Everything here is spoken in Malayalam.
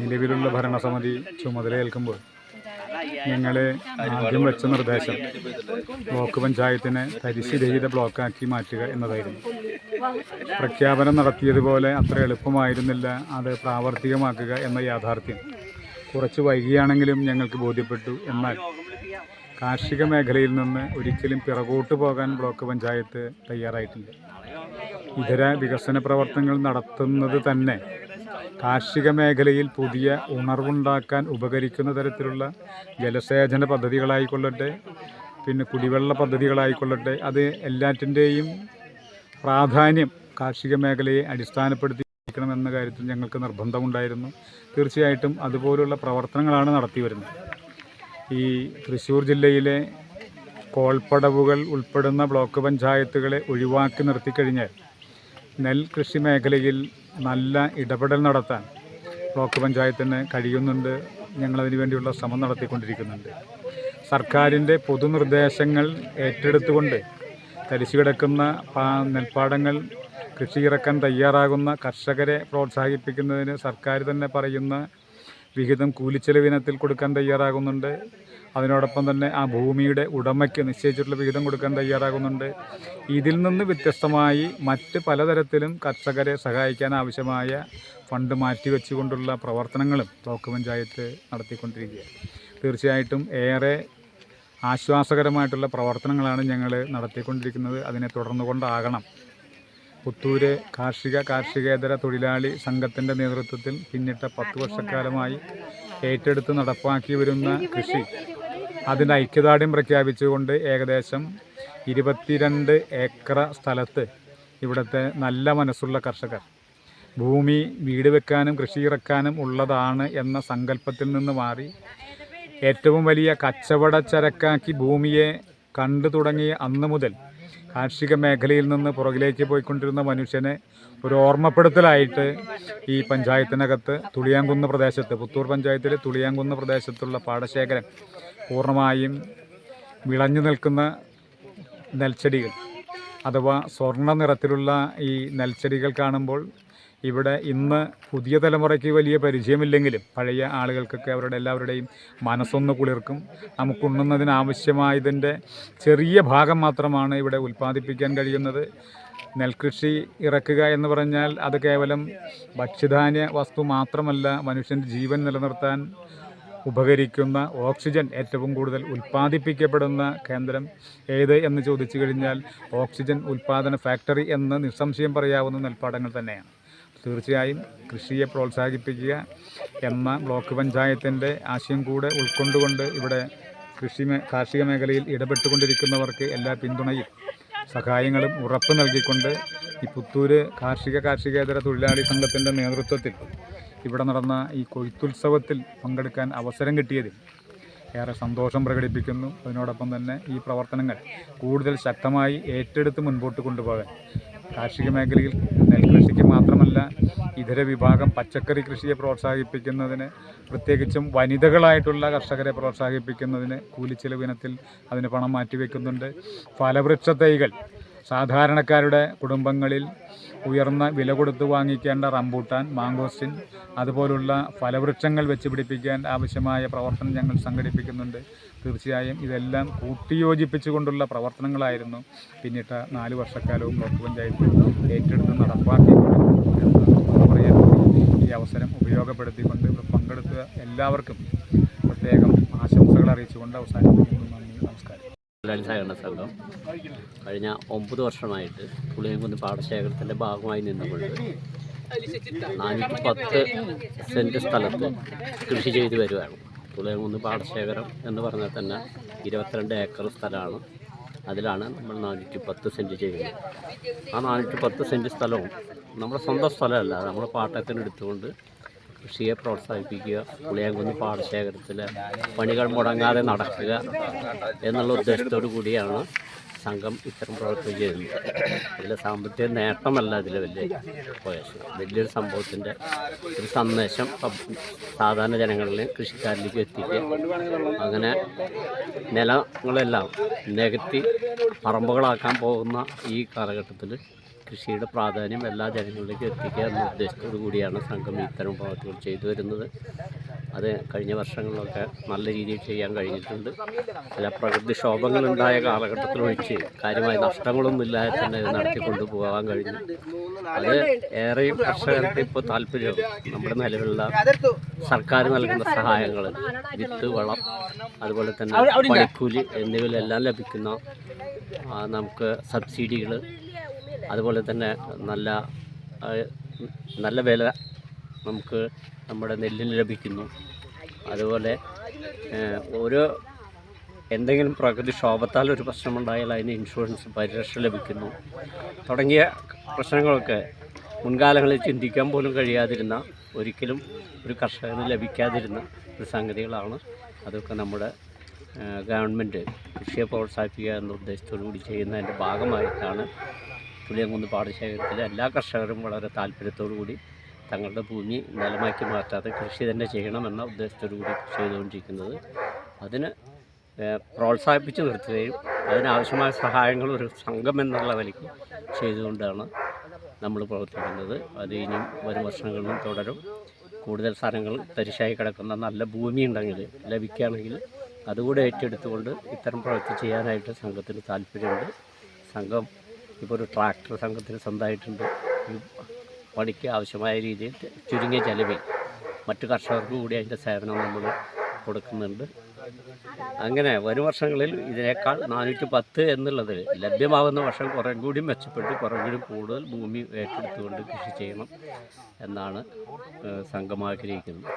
നിലവിലുള്ള ഭരണസമിതി ചുമതലയേൽക്കുമ്പോൾ ഞങ്ങളെ ആദ്യം വെച്ച നിർദ്ദേശം ബ്ലോക്ക് പഞ്ചായത്തിനെ തരിശുരഹിത ബ്ലോക്കാക്കി മാറ്റുക എന്നതായിരുന്നു. പ്രഖ്യാപനം നടത്തിയതുപോലെ അത്ര എളുപ്പമായിരുന്നില്ല. അത് പ്രാവർത്തികമാക്കുക എന്ന യാഥാർത്ഥ്യം. കുറച്ച് വൈകിയാണെങ്കിലും ഞങ്ങൾക്ക് ബോധ്യപ്പെട്ടു. എന്നാൽ കാർഷിക മേഖലയിൽ നിന്ന് ഒരിക്കലും പിറകോട്ട് പോകാൻ ബ്ലോക്ക് പഞ്ചായത്ത് തയ്യാറായിട്ടില്ല. ഇതര വികസന പ്രവർത്തനങ്ങൾ നടത്തുന്നത് തന്നെ കാർഷിക മേഖലയിൽ പുതിയ ഉണർവുണ്ടാക്കാൻ ഉപകരിക്കുന്ന തരത്തിലുള്ള ജലസേചന പദ്ധതികളായിക്കൊള്ളട്ടെ പിന്നെ കുടിവെള്ള പദ്ധതികളായിക്കൊള്ളട്ടെ അത് എല്ലാറ്റിന്റെയും പ്രാധാന്യം കാർഷിക മേഖലയെ അടിസ്ഥാനപ്പെടുത്തിയിരിക്കണമെന്ന കാര്യത്തിൽ ഞങ്ങൾക്ക് നിർബന്ധമുണ്ടായിരുന്നു. തീർച്ചയായിട്ടും അതുപോലുള്ള പ്രവർത്തനങ്ങളാണ് നടത്തി വരുന്നത് ഈ തൃശ്ശൂർ ജില്ലയിലെ കോൾപ്പടവുകൾ ഉൾപ്പെടുന്ന ബ്ലോക്ക് പഞ്ചായത്തുകളെ ഒഴിവാക്കി നിർത്തിക്കഴിഞ്ഞാൽ നെൽ കൃഷി മേഖലയിൽ നല്ല ഇടപെടൽ നടത്താൻ ബ്ലോക്ക് പഞ്ചായത്തിന് കഴിയുന്നുണ്ട്. ഞങ്ങളതിനു വേണ്ടിയുള്ള ശ്രമം നടത്തിക്കൊണ്ടിരിക്കുന്നുണ്ട്. സർക്കാരിന്റെ പൊതുനിർദ്ദേശങ്ങൾ ഏറ്റെടുത്തുകൊണ്ട് തരിശു കിടക്കുന്ന നെൽപ്പാടങ്ങൾ കൃഷി ഇറക്കാൻ തയ്യാറാകുന്ന കർഷകരെ പ്രോത്സാഹിപ്പിക്കുന്നതിന് സർക്കാർ തന്നെ പറയുന്ന വിഹിതം കൂലിച്ചെലവിനത്തിൽ കൊടുക്കാൻ തയ്യാറാകുന്നുണ്ട്. അതിനോടൊപ്പം തന്നെ ആ ഭൂമിയുടെ ഉടമയ്ക്ക് നിശ്ചയിച്ചിട്ടുള്ള വിഹിതം കൊടുക്കാൻ തയ്യാറാകുന്നുണ്ട്. ഇതിൽ നിന്ന് വ്യത്യസ്തമായി മറ്റ് പലതരത്തിലും കർഷകരെ സഹായിക്കാൻ ആവശ്യമായ ഫണ്ട് മാറ്റിവെച്ചുകൊണ്ടുള്ള പ്രവർത്തനങ്ങളും ബ്ലോക്ക് പഞ്ചായത്ത് നടത്തിക്കൊണ്ടിരിക്കുകയാണ്. തീർച്ചയായിട്ടും ഏറെ ആശ്വാസകരമായിട്ടുള്ള പ്രവർത്തനങ്ങളാണ് ഞങ്ങൾ നടത്തിക്കൊണ്ടിരിക്കുന്നത്. അതിനെ തുടർന്നു കൊണ്ടാകണം പുത്തൂര് കാർഷിക കാർഷികേതര തൊഴിലാളി സംഘത്തിന്റെ നേതൃത്വത്തിൽ പിന്നിട്ട പത്ത് വർഷക്കാലമായി ഏറ്റെടുത്ത് നടപ്പാക്കി വരുന്ന കൃഷി. അതിന്റെ ഐക്യദാർഢ്യം പ്രഖ്യാപിച്ചുകൊണ്ട് ഏകദേശം ഇരുപത്തിരണ്ട് ഏക്കർ സ്ഥലത്ത് ഇവിടുത്തെ നല്ല മനസ്സുള്ള കർഷകർ ഭൂമി വീട് വെക്കാനും കൃഷി ഇറക്കാനും ഉള്ളതാണ് എന്ന സങ്കല്പത്തിൽ നിന്ന് മാറി ഏറ്റവും വലിയ കച്ചവട ചരക്കാക്കി ഭൂമിയെ കണ്ടു തുടങ്ങിയ അന്ന് മുതൽ കാർഷിക മേഖലയിൽ നിന്ന് പുറകിലേക്ക് പോയിക്കൊണ്ടിരുന്ന മനുഷ്യനെ ഒരു ഓർമ്മപ്പെടുത്തലായിട്ട് ഈ പഞ്ചായത്തിനകത്ത് തുളിയാങ്കുന്ന് പ്രദേശത്ത് പുത്തൂർ പഞ്ചായത്തിലെ തുളിയാങ്കുന്ന് പ്രദേശത്തുള്ള പാടശേഖരം പൂർണമായും വിളഞ്ഞു നിൽക്കുന്ന നെൽച്ചെടികൾ അഥവാ സ്വർണ നിറത്തിലുള്ള ഈ നെൽച്ചെടികൾ കാണുമ്പോൾ ഇവിടെ ഇന്ന് പുതിയ തലമുറയ്ക്ക് വലിയ പരിചയമില്ലെങ്കിലും പഴയ ആളുകൾക്കൊക്കെ അവരുടെ എല്ലാവരുടെയും മനസ്സൊന്ന് കുളിർക്കും. നമുക്കുണ്ണുന്നതിനാവശ്യമായതിന്റെ ചെറിയ ഭാഗം മാത്രമാണ് ഇവിടെ ഉൽപ്പാദിപ്പിക്കാൻ കഴിയുന്നത്. നെൽകൃഷി ഇറക്കുക എന്ന് പറഞ്ഞാൽ അത് കേവലം ഭക്ഷ്യധാന്യ വസ്തു മാത്രമല്ല മനുഷ്യന്റെ ജീവൻ നിലനിർത്താൻ ഉപകരിക്കുന്ന ഓക്സിജൻ ഏറ്റവും കൂടുതൽ ഉൽപ്പാദിപ്പിക്കപ്പെടുന്ന കേന്ദ്രം ഏത് എന്ന് ചോദിച്ചു കഴിഞ്ഞാൽ ഓക്സിജൻ ഉൽപ്പാദന ഫാക്ടറി എന്ന് നിസ്സംശയം പറയാവുന്ന നെൽപ്പാടങ്ങൾ തന്നെയാണ്. തീർച്ചയായും കൃഷിയെ പ്രോത്സാഹിപ്പിക്കുക എന്ന ബ്ലോക്ക് പഞ്ചായത്തിന്റെ ആശയം കൂടെ ഉൾക്കൊണ്ടുകൊണ്ട് ഇവിടെ കൃഷി കാർഷിക മേഖലയിൽ ഇടപെട്ടുകൊണ്ടിരിക്കുന്നവർക്ക് എല്ലാ പിന്തുണയും സഹായങ്ങളും ഉറപ്പ് നൽകിക്കൊണ്ട് ഈ പുത്തൂര് കാർഷിക കാർഷികേതര തൊഴിലാളി സംഘത്തിന്റെ നേതൃത്വത്തിൽ ഇവിടെ നടന്ന ഈ കൊയ്ത്തുത്സവത്തിൽ പങ്കെടുക്കാൻ അവസരം കിട്ടിയതിൽ ഏറെ സന്തോഷം പ്രകടിപ്പിക്കുന്നു. അതിനോടൊപ്പം തന്നെ ഈ പ്രവർത്തനങ്ങൾ കൂടുതൽ ശക്തമായി ഏറ്റെടുത്ത് മുൻപോട്ട് കൊണ്ടുപോകാൻ. കാർഷിക മേഖലയിൽ നെൽകൃഷിക്ക് മാത്രമല്ല ഇതര വിഭാഗം പച്ചക്കറി കൃഷിയെ പ്രോത്സാഹിപ്പിക്കുന്നതിന് പ്രത്യേകിച്ചും വനിതകളായിട്ടുള്ള കർഷകരെ പ്രോത്സാഹിപ്പിക്കുന്നതിന് കൂലിച്ചെലവിനത്തിൽ അതിന് പണം മാറ്റിവെക്കുന്നുണ്ട്. ഫലവൃക്ഷ തൈകൾ സാധാരണക്കാരുടെ കുടുംബങ്ങളിൽ ഉയർന്ന വില കൊടുത്ത് വാങ്ങിക്കേണ്ട റംബൂട്ടാൻ മാങ്കോസ്റ്റിൻ അതുപോലുള്ള ഫലവൃക്ഷങ്ങൾ വെച്ച് പിടിപ്പിക്കാൻ ആവശ്യമായ പ്രവർത്തനം ഞങ്ങൾ സംഘടിപ്പിക്കുന്നുണ്ട്. തീർച്ചയായും ഇതെല്ലാം കൂട്ടിയോജിപ്പിച്ചുകൊണ്ടുള്ള പ്രവർത്തനങ്ങളായിരുന്നു. പിന്നിട്ട നാല് വർഷക്കാലവും ബ്ലോക്ക് പഞ്ചായത്ത് ഏറ്റെടുത്ത് നടപ്പാക്കി ഈ അവസരം ഉപയോഗപ്പെടുത്തിക്കൊണ്ട് പങ്കെടുത്ത എല്ലാവർക്കും പ്രത്യേകം ആശംസകൾ അറിയിച്ചുകൊണ്ട് അവസാനിപ്പിക്കുന്നു. നന്ദി നമസ്കാരം. സഹകരണ സംഘം കഴിഞ്ഞ ഒമ്പത് വർഷമായിട്ട് പുളിയംകുന്ന് പാടശേഖരത്തിന്റെ ഭാഗമായി നിന്നുകൊണ്ട് നാനൂറ്റി പത്ത് സെന്റ് സ്ഥലത്ത് കൃഷി ചെയ്തു വരുവാണ്. പുളിയംകുന്ന് പാടശേഖരം എന്ന് പറഞ്ഞാൽ തന്നെ ഇരുപത്തിരണ്ട് ഏക്കർ സ്ഥലമാണ്. അതിലാണ് നമ്മൾ നാനൂറ്റി പത്ത് സെന്റ് ചെയ്യുന്നത്. ആ നാനൂറ്റി പത്ത് സെന്റ് സ്ഥലവും നമ്മുടെ സ്വന്തം സ്ഥലമല്ല നമ്മൾ പാട്ടത്തിന് എടുത്തുകൊണ്ട് കൃഷിയെ പ്രോത്സാഹിപ്പിക്കുക പുളിയാങ്കുന്ന് പാടശേഖരത്തിൽ പണികൾ മുടങ്ങാതെ നടക്കുക എന്നുള്ള ഉദ്ദേശത്തോടു കൂടിയാണ് സംഘം ഇത്തരം പ്രവർത്തനം ചെയ്യുന്നത്. ഇതിലെ സാമ്പത്തിക നേട്ടമല്ല ഇതിൽ വലിയ പ്രവേശനം വലിയൊരു സംഭവത്തിന്റെ ഒരു സന്ദേശം സാധാരണ ജനങ്ങളിൽ കൃഷിക്കാരിലേക്ക് എത്തിക്കുക. അങ്ങനെ നിലങ്ങളെല്ലാം നികത്തി പറമ്പുകളാക്കാൻ പോകുന്ന ഈ കാലഘട്ടത്തിൽ കൃഷിയുടെ പ്രാധാന്യം എല്ലാ ജനങ്ങളിലേക്കും എത്തിക്കുക എന്ന ഉദ്ദേശത്തോടു കൂടിയാണ് സംഘം ഇത്തരം പ്രവർത്തികൾ ചെയ്തു വരുന്നത്. അത് കഴിഞ്ഞ വർഷങ്ങളിലൊക്കെ നല്ല രീതിയിൽ ചെയ്യാൻ കഴിഞ്ഞിട്ടുണ്ട്. ചില പ്രകൃതിക്ഷോഭങ്ങളുണ്ടായ കാലഘട്ടത്തിലൊഴിച്ച് കാര്യമായ നഷ്ടങ്ങളൊന്നുമില്ലാതെ തന്നെ ഇത് നടത്തിക്കൊണ്ടു പോകാൻ കഴിഞ്ഞു. അത് ഏറെയും കർഷകർക്ക് ഇപ്പോൾ താല്പര്യം നമ്മുടെ നിലവിലുള്ള സർക്കാർ നൽകുന്ന സഹായങ്ങൾ വിത്ത് വളം അതുപോലെ തന്നെ പണിക്കൂലി എന്നിവയിലെല്ലാം ലഭിക്കുന്ന നമുക്ക് സബ്സിഡികൾ അതുപോലെ തന്നെ നല്ല നല്ല വില നമുക്ക് നമ്മുടെ നെല്ലിന് ലഭിക്കുന്നു. അതുപോലെ ഓരോ എന്തെങ്കിലും പ്രകൃതിക്ഷോഭത്താൽ ഒരു പ്രശ്നമുണ്ടായാൽ അതിന് ഇൻഷുറൻസ് പരിരക്ഷ ലഭിക്കുന്നു. തുടങ്ങിയ പ്രശ്നങ്ങളൊക്കെ മുൻകാലങ്ങളിൽ ചിന്തിക്കാൻ പോലും കഴിയാതിരുന്ന ഒരിക്കലും ഒരു കർഷകന് ലഭിക്കാതിരുന്ന ഒരു സംഗതികളാണ് അതൊക്കെ നമ്മുടെ ഗവൺമെന്റ് കൃഷിയെ പ്രോത്സാഹിപ്പിക്കുക എന്ന ഉദ്ദേശത്തോടു കൂടി ചെയ്യുന്നതിന്റെ ഭാഗമായിട്ടാണ് പുളിയങ്കുന്ന് പാടശേഖരത്തിലെ എല്ലാ കർഷകരും വളരെ താല്പര്യത്തോടു കൂടി തങ്ങളുടെ ഭൂമി നിലമാക്കി മാറ്റാതെ കൃഷി തന്നെ ചെയ്യണമെന്ന ഉദ്ദേശത്തോടു കൂടി ചെയ്തുകൊണ്ടിരിക്കുന്നത്. അതിന് പ്രോത്സാഹിപ്പിച്ച് നിർത്തുകയും അതിനാവശ്യമായ സഹായങ്ങൾ ഒരു സംഘം എന്നുള്ള നിലയ്ക്ക് ചെയ്തുകൊണ്ടാണ് നമ്മൾ പ്രവർത്തിക്കുന്നത്. അത് ഇനിയും വരും വർഷങ്ങളിലും തുടരും. കൂടുതൽ സ്ഥലങ്ങൾ തരിശായി കിടക്കുന്ന നല്ല ഭൂമി ഉണ്ടെങ്കിൽ ലഭിക്കുകയാണെങ്കിൽ അതുകൂടെ ഏറ്റെടുത്തുകൊണ്ട് ഇത്തരം പ്രവൃത്തി ചെയ്യാനായിട്ട് സംഘത്തിന് താല്പര്യമുണ്ട്. സംഘം ഇപ്പോൾ ഒരു ട്രാക്ടർ സംഘത്തിന് സ്വന്തമായിട്ടുണ്ട്. പണിക്ക് ആവശ്യമായ രീതിയിൽ ചുരുങ്ങിയ ചെലവിൽ മറ്റു കർഷകർക്ക് കൂടി അതിന്റെ സേവനം നമ്മൾ കൊടുക്കുന്നുണ്ട്. അങ്ങനെ വരും വർഷങ്ങളിൽ ഇതിനേക്കാൾ നാനൂറ്റി പത്ത് എന്നുള്ളതിൽ ലഭ്യമാകുന്ന വർഷം കുറേ കൂടി മെച്ചപ്പെട്ട് കുറേ കൂടി കൂടുതൽ ഭൂമി ഏറ്റെടുത്തുകൊണ്ട് കൃഷി ചെയ്യണം എന്നാണ് സംഘം ആഗ്രഹിക്കുന്നത്.